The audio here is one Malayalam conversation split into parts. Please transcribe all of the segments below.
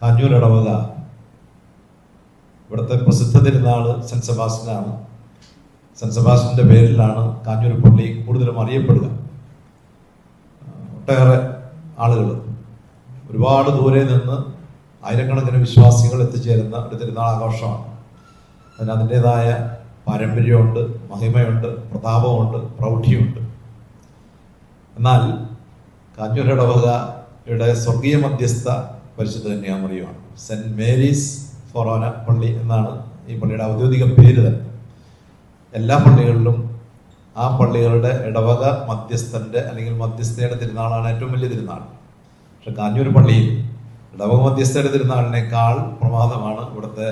കാഞ്ഞൂർ ഇടവക. ഇവിടുത്തെ പ്രസിദ്ധ തിരുനാൾ സെന്റ് സെബാസ്റ്റിനാണ്. സെന്റ് സെബാസ്റ്റിന്റെ പേരിലാണ് കാഞ്ഞൂർ പള്ളി കൂടുതലും അറിയപ്പെടുക. ഒട്ടേറെ ആളുകൾ ഒരുപാട് ദൂരെ നിന്ന് ആയിരക്കണക്കിന് വിശ്വാസികൾ എത്തിച്ചേരുന്ന ഒരു തിരുനാൾ ആഘോഷമാണ് അതിന് അതിന്റെതായ പാരമ്പര്യമുണ്ട് മഹിമയുണ്ട് പ്രതാപമുണ്ട് പ്രൗഢിയുണ്ട്. എന്നാൽ കാഞ്ഞൂർ ഇടവകയുടെ സ്വർഗീയ മധ്യസ്ഥ പരിശുദ്ധ കന്യാമറിയുമാണ് സെന്റ് മേരീസ് ഫൊറോന പള്ളി എന്നാണ് ഈ പള്ളിയുടെ ഔദ്യോഗിക പേര് തന്നെ. എല്ലാ പള്ളികളിലും ആ പള്ളികളുടെ ഇടവക മധ്യസ്ഥന്റെ അല്ലെങ്കിൽ മധ്യസ്ഥയുടെ തിരുനാളാണ് ഏറ്റവും വലിയ തിരുനാൾ. പക്ഷെ കാഞ്ഞൂർ പള്ളിയിൽ ഇടവക മധ്യസ്ഥയുടെ തിരുനാളിനേക്കാൾ പ്രമാദമാണ് ഇവിടുത്തെ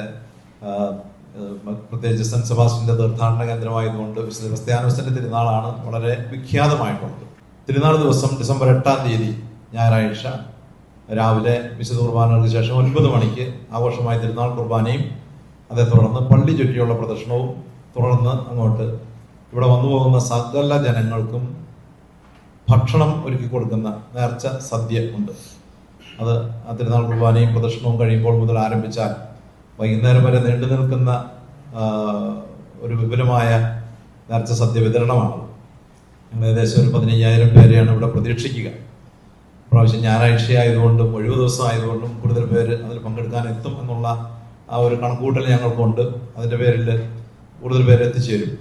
പ്രത്യേകിച്ച് സെന്റ് സെബാസ്റ്റിന്റെ തീർത്ഥാടന കേന്ദ്രമായതുകൊണ്ട് വിശുദ്ധ ക്രിസ്ത്യാനോസിന്റെ തിരുനാളാണ് വളരെ വിഖ്യാതമായിട്ടുള്ളത്. തിരുനാൾ ദിവസം ഡിസംബർ എട്ടാം തീയതി ഞായറാഴ്ച രാവിലെ വിശുദ്ധ കുർബാനകൾക്ക് ശേഷം ഒൻപത് മണിക്ക് ആഘോഷമായ തിരുനാൾ കുർബാനയും അതേ തുടർന്ന് പള്ളി ചുറ്റിയുള്ള പ്രദർശനവും തുടർന്ന് അങ്ങോട്ട് ഇവിടെ വന്നു പോകുന്ന സകല ജനങ്ങൾക്കും ഭക്ഷണം ഒരുക്കി കൊടുക്കുന്ന നേർച്ച സദ്യ ഉണ്ട്. അത് ആ തിരുനാൾ കുർബാനയും പ്രദർശനവും കഴിയുമ്പോൾ മുതൽ ആരംഭിച്ചാൽ വൈകുന്നേരം വരെ നീണ്ടു നിൽക്കുന്ന ഒരു വിപുലമായ നേർച്ച സദ്യ വിതരണമാണ്. ഞങ്ങൾ ഏകദേശം ഒരു പതിനയ്യായിരം പേരെയാണ് ഇവിടെ പ്രതീക്ഷിക്കുക. പ്രാവശ്യം ഞായറാഴ്ച ആയതുകൊണ്ടും ഒഴിവ് ദിവസം ആയതുകൊണ്ടും കൂടുതൽ പേര് അതിൽ പങ്കെടുക്കാൻ എത്തും എന്നുള്ള ആ ഒരു കണക്കുകൂട്ടൽ ഞങ്ങൾക്കുണ്ട്. അതിന്റെ പേരിൽ കൂടുതൽ പേര് എത്തിച്ചേരും.